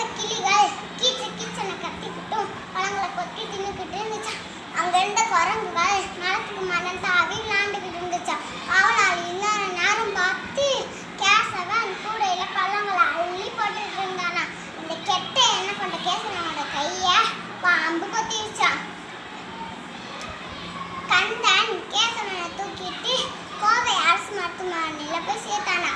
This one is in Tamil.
அந்த கிளிகள் கீச்சு கீச்சனை கட்டிக்கிட்டும் பழங்களை கொத்தி தின்னுக்கிட்டு இருந்துச்சா? அங்கே இருந்த குரங்குகள் மரத்துக்கு மரம் தாவி விளாண்டுக்கிட்டு இருந்துச்சா? காவலாளி இன்னொரு நேரம் பார்த்து கேசவன் கூடையில் பழங்களை அள்ளி போட்டுட்டு இருந்தானா. இந்த கெட்ட என்ன பண்ண கேசவனோட கையை பாம்பு கொத்திருச்சா. கந்தன் கேசவனை தூக்கிட்டு கோவை அரசு மருத்துவமனையில் போய் சேர்த்தானா.